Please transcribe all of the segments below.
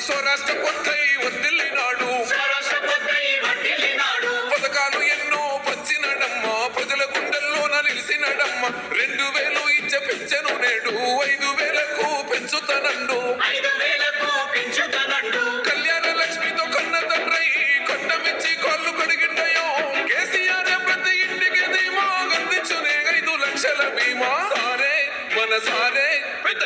స్వరాష్ట్ర కొత్తై వర్దిల్లినాడు. పథకాలు ఎన్నో పంచినడమ్మ ప్రజల గుండెల్లోన నిలిచినడమ్మ రెండు వేలు ఇచ్చ పెంచను నేడు ఐదు వేలకు పెంచుతనండు. కళ్యాణ లక్ష్మితో కన్న తండ్రై కాళ్ళు కడిగిండయో. కేసీఆర్ ప్రతి ఇంటికి ధీమా అందించునే ఐదు లక్షల బీమా. సారే మన సారే పెద్ద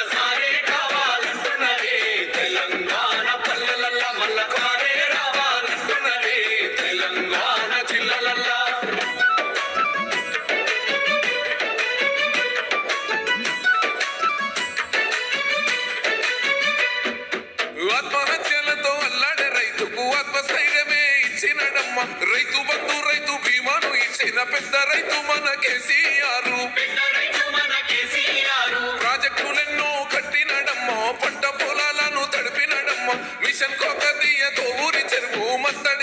ఆత్మహత్యలతో అల్లాడే రైతుకు ఆత్మస్థైర్యమే ఇచ్చినడమ్మ. రైతు బంధు రైతు బీమాను ఇచ్చిన పెద్ద రైతు మన కేసీఆర్. ప్రాజెక్టులెన్నో కట్టినడమ్మ పంట పొలాలను తడిపినడమ్మ. మిషన్ కోకతీయతో ఊరి చెరువు మత్తడి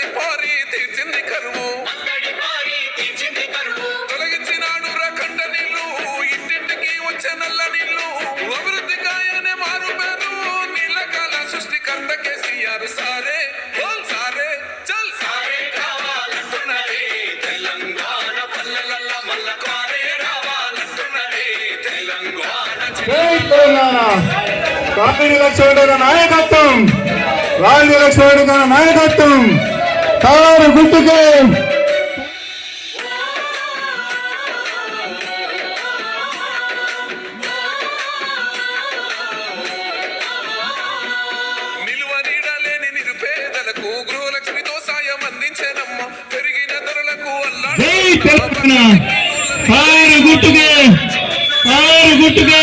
తెలంగాణ. కామిడి లక్ష్మణ నాయకత్వం. రాజు లక్ష్మణ నాయకత్వం. కారు గుర్తుకే పెరిగిన ధరలకు కారు గుర్తుకే ఆరు గుట్టుకు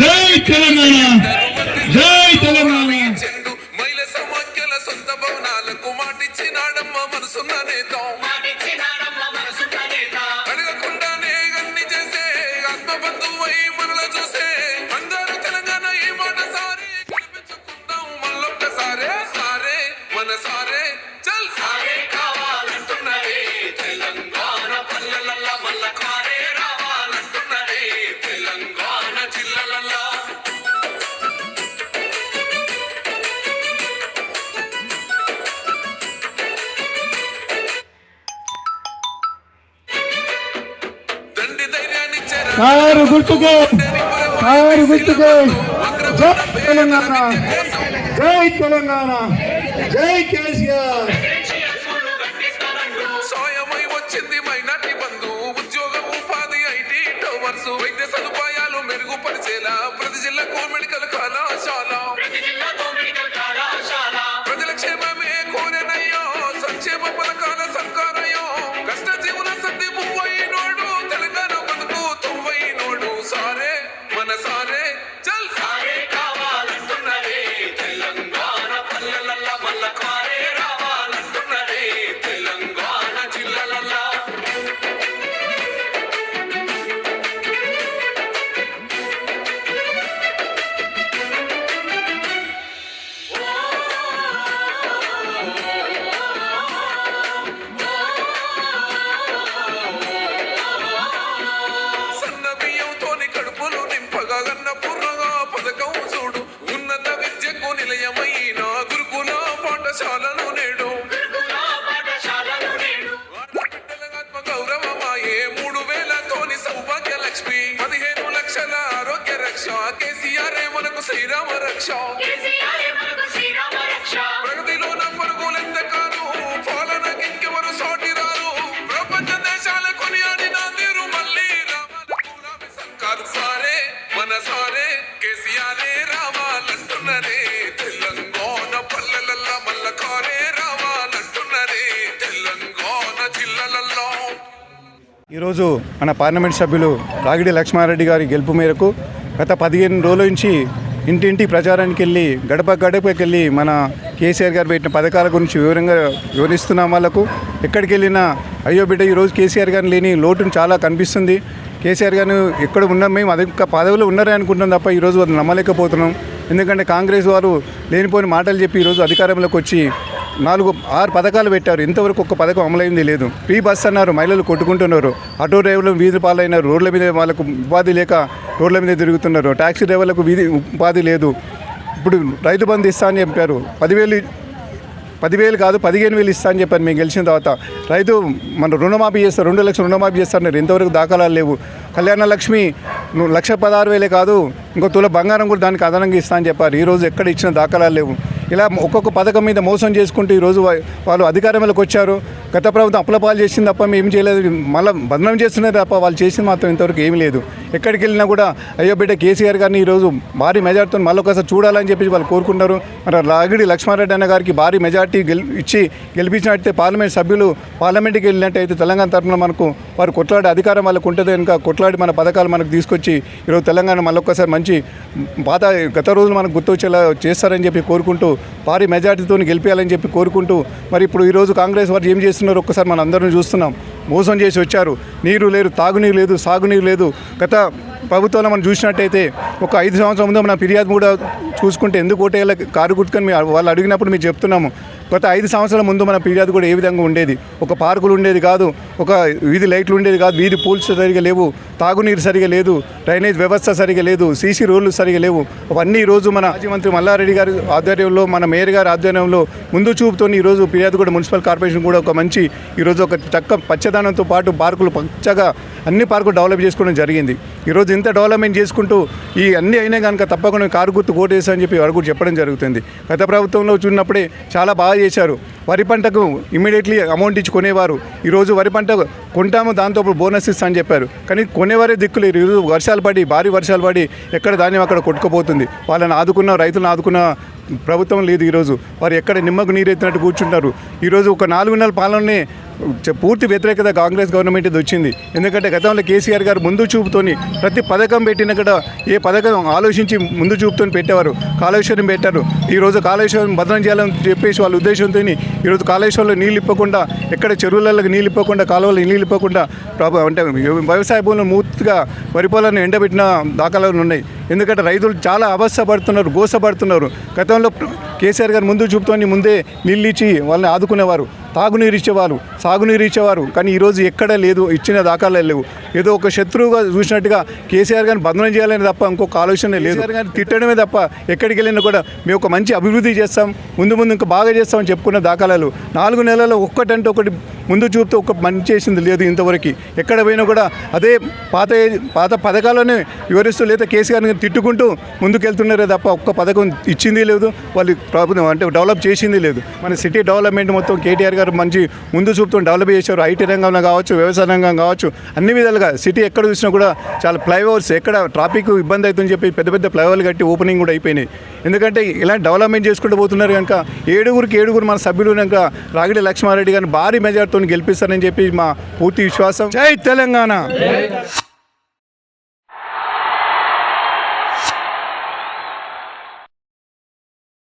జై తెలంగాణ. జై తెలంగాణ. మాటిచ్చినాడమ్మ మనసున్న నేత. అడగకుండానే అన్ని చేసే ఆత్మబంధువై మనల చూసే అందరూ తెలంగాణ ఈ మాట సారి గెలిపించుకుందాం మళ్ళొక్కసారే సారే మన సారే చల్ సారే. కారు గుర్తుకే కారు గుర్తుకే. జై తెలంగాణ జై తెలంగాణ జై కేసీఆర్. వైద్య సదుపాయాలు మెరుగుపరిచేలా ప్రతి జిల్లాకు మెడికల్ కళాశాల. పాఠశాలను నేడు. గురుకుల పాఠశాలలు నేడు గౌరవమాయే మూడు వేలతోని సౌభాగ్య లక్ష్మి పదిహేను లక్షల ఆరోగ్య రక్ష కేసీఆర్ మనకు శ్రీరామ రక్ష ఈరోజు మన పార్లమెంట్ సభ్యులు రాగిడి లక్ష్మారెడ్డి గారి గెలుపు మేరకు గత పదిహేను రోజుల నుంచి ఇంటింటి ప్రచారానికి వెళ్ళి గడప గడపకి వెళ్ళి మన కేసీఆర్ గారు పెట్టిన పథకాల గురించి వివరంగా వివరిస్తున్నాం వాళ్ళకు ఎక్కడికి వెళ్ళినా అయ్యో బిడ్డ ఈరోజు కేసీఆర్ గారిని లేని లోటును చాలా కనిపిస్తుంది. కేసీఆర్ గారు ఎక్కడ ఉన్నాం మేము అది పదవిలో ఉన్నారే అనుకుంటున్నాం తప్ప ఈరోజు అది నమ్మలేకపోతున్నాం. ఎందుకంటే కాంగ్రెస్ వారు లేనిపోని మాటలు చెప్పి ఈరోజు అధికారంలోకి వచ్చి నాలుగు ఆరు పథకాలు పెట్టారు. ఇంతవరకు ఒక్క పథకం అమలైంది లేదు. ఫ్రీ బస్ అన్నారు మహిళలు కొట్టుకుంటున్నారు. ఆటో డ్రైవర్లు వీధి పాలైనారు రోడ్ల మీద వాళ్ళకు ఉపాధి లేక రోడ్ల మీద తిరుగుతున్నారు. ట్యాక్సీ డ్రైవర్లకు వీధి ఉపాధి లేదు. ఇప్పుడు రైతు బంధు ఇస్తా అని చెప్పారు. పదివేలు పదివేలు కాదు పదిహేను వేలు ఇస్తా అని చెప్పాను మేము గెలిచిన తర్వాత రైతు మన రుణమాఫీ చేస్తారు. రెండు లక్షలు రుణమాఫీ చేస్తారు ఇంతవరకు దాఖలాలు లేవు. కళ్యాణ లక్ష్మి నువ్వు లక్ష పదహారు వేలే కాదు ఇంకో తుల బంగారం కూడా దానికి అదనంగా ఇస్తా అని చెప్పారు. ఈరోజు ఎక్కడ ఇచ్చిన దాఖలాలు లేవు. ఇలా ఒక్కొక్క పథకం మీద మోసం చేసుకుంటూ ఈరోజు వాళ్ళు అధికారంలోకి వచ్చారు. గత ప్రభుత్వం అప్పలపాలు చేసింది తప్ప మేము ఏం చేయలేదు. మళ్ళీ బంధనం చేస్తున్నారు తప్ప వాళ్ళు చేసింది మాత్రం ఇంతవరకు ఏమీ లేదు. ఎక్కడికి వెళ్ళినా కూడా అయ్యో బిడ్డ కేసీఆర్ గారిని ఈరోజు భారీ మెజార్టీతో మళ్ళీ ఒకసారి చూడాలని చెప్పి వాళ్ళు కోరుకున్నారు మరి రాగిడి లక్ష్మారెడ్డి అన్న గారికి భారీ మెజార్టీ గెలి ఇచ్చి గెలిపించినట్టయితే పార్లమెంట్ సభ్యులు పార్లమెంట్కి వెళ్ళినట్టయితే తెలంగాణ తరఫున మనకు వారు కొట్లాడే అధికారం వాళ్ళకు ఉంటుంది కనుక కొట్లాడి మన పథకాలు మనకు తీసుకొచ్చి ఈరోజు తెలంగాణ మళ్ళొక్కసారి మంచి పాత గత రోజులు మనకు గుర్తొచ్చేలా చేస్తారని చెప్పి కోరుకుంటూ భారీ మెజార్టీతో గెలిపేయాలని చెప్పి కోరుకుంటూ మరి ఇప్పుడు ఈరోజు కాంగ్రెస్ వారు ఏం చేస్తున్నారో? ఒక్కసారి మనం అందరం చూస్తున్నాం. మోసం చేసి వచ్చారు. నీరు లేరు తాగునీరు లేదు సాగునీరు లేదు. గత ప్రభుత్వంలో మనం చూసినట్టయితే ఒక ఐదు సంవత్సరం ముందు మన ఫిర్యాదు కూడా చూసుకుంటే ఎందుకు ఓటేయాల కారు గుర్తుకొని మీ- వాళ్ళు అడిగినప్పుడు మేము చెప్తున్నాము. గత ఐదు సంవత్సరాల ముందు మన ఫిర్యాదు కూడా ఏ విధంగా ఉండేది? ఒక పార్కులు ఉండేది కాదు ఒక వీధి లైట్లు ఉండేది కాదు వీధి పూల్స్ సరిగా లేవు తాగునీరు సరిగా లేదు డ్రైనేజ్ వ్యవస్థ సరిగా లేదు సీసీ రోడ్లు సరిగా లేవు. అవన్నీ ఈరోజు మన మాజీ మంత్రి మల్లారెడ్డి గారి ఆధ్వర్యంలో మన మేయర్ గారి ఆధ్వర్యంలో ముందు చూపుతో ఈరోజు ఫిర్యాదు కూడా మున్సిపల్ కార్పొరేషన్ కూడా ఒక మంచి ఈరోజు ఒక చక్క పచ్చదనంతో పాటు పార్కులు పచ్చగా అన్ని పార్కులు డెవలప్ చేసుకోవడం జరిగింది. ఈరోజు ఇంత డెవలప్మెంట్ చేసుకుంటూ ఈ అన్ని అయినా కనుక తప్పకుండా కారు గుర్తు కోటేసా అని చెప్పి వారు కూడా చెప్పడం జరుగుతుంది. గత ప్రభుత్వంలో చూసినప్పుడే చాలా బాగా చేశారు. వరి పంటకు ఇమీడియట్లీ అమౌంట్ ఇచ్చి కొనేవారు. ఈరోజు వరి పంట కొంటాము దాంతో బోనస్ ఇస్తా అని చెప్పారు. కానీ కొనేవారే దిక్కులు. ఈరోజు వర్షాలు పడి భారీ వర్షాలు పడి ఎక్కడ ధాన్యం అక్కడ కొట్టుకుపోతుంది. వాళ్ళని ఆదుకున్న రైతులను ఆదుకున్న ప్రభుత్వం లేదు ఈరోజు. వారు ఎక్కడ నిమ్మకు నీరెత్తినట్టు కూర్చుంటారు. ఈరోజు ఒక నాలుగు నెలల పాలననే పూర్తి వ్యతిరేకత కాంగ్రెస్ గవర్నమెంట్ ఇది వచ్చింది. ఎందుకంటే గతంలో కేసీఆర్ గారు ముందు చూపుతోని ప్రతి పథకం పెట్టిన కూడా ఏ పథకం ఆలోచించి ముందు చూపుతో పెట్టేవారు. కాళేశ్వరం పెట్టారు. ఈరోజు కాళేశ్వరం భద్రం చేయాలని చెప్పేసి వాళ్ళ ఉద్దేశంతో ఈరోజు కాళేశ్వరంలో నీళ్ళు ఇప్పకుండా ఎక్కడ చెరువులకు నీళ్ళు ఇప్పకుండా కాలువలో నీళ్ళు ఇప్పకుండా ప్రాబ్లం అంటే వ్యవసాయ భూములను మూర్తిగా వరి పొలాన్ని ఎండబెట్టిన దాఖలాలు ఉన్నాయి. ఎందుకంటే రైతులు చాలా అవస్థపడుతున్నారు గోసపడుతున్నారు. గతంలో కేసీఆర్ గారు ముందు చూపుతోని ముందే నీళ్ళు ఇచ్చి వాళ్ళని ఆదుకునేవారు తాగునీరు ఇచ్చేవారు సాగునీరు ఇచ్చేవారు. కానీ ఈరోజు ఎక్కడ లేదు ఇచ్చిన దాఖలాలు లేవు. ఏదో ఒక శత్రువుగా చూసినట్టుగా కేసీఆర్ గారిని బంధనం చేయాలని తప్ప ఇంకొక ఆలోచన లేదు. గారిని తిట్టడమే తప్ప ఎక్కడికి వెళ్ళినా కూడా మేము ఒక మంచి అభివృద్ధి చేస్తాం ముందు ముందు ఇంకా బాగా చేస్తామని చెప్పుకున్న దాఖలాలు. నాలుగు నెలల్లో ఒక్కటంటే ఒకటి ముందు చూపుతూ ఒక మంచి చేసింది లేదు ఇంతవరకు. ఎక్కడ పోయినా కూడా అదే పాత పాత పథకాలనే వివరిస్తూ లేదా కేసీఆర్ గారిని తిట్టుకుంటూ ముందుకెళ్తున్నారే తప్ప ఒక్క పథకం ఇచ్చింది లేదు. వాళ్ళు ప్రాబ్లం అంటే డెవలప్ చేసింది లేదు. మన సిటీ డెవలప్మెంట్ మొత్తం కేటీఆర్ గారు మంచి ముందు చూపుతూ డెవలప్ చేశారు. ఐటీ రంగంలో కావచ్చు వ్యవసాయ రంగం కావచ్చు అన్ని విధాలుగా సిటీ ఎక్కడ చూసినా కూడా చాలా ఫ్లైఓవర్స్ ఎక్కడ ట్రాఫిక్ ఇబ్బంది అవుతుందని చెప్పి పెద్ద పెద్ద ఫ్లైఓవర్లు కట్టి ఓపెనింగ్ కూడా అయిపోయినాయి. ఎందుకంటే ఇలాంటి డెవలప్మెంట్ చేసుకుంటూ పోతున్నారు కనుక ఏడుగురికి ఏడుగురు మన సభ్యులు కనుక రాగిడి లక్ష్మారెడ్డి గారిని భారీ మెజార్టీతో గెలిపిస్తారని చెప్పి మా పూర్తి విశ్వాసం. జై తెలంగాణ!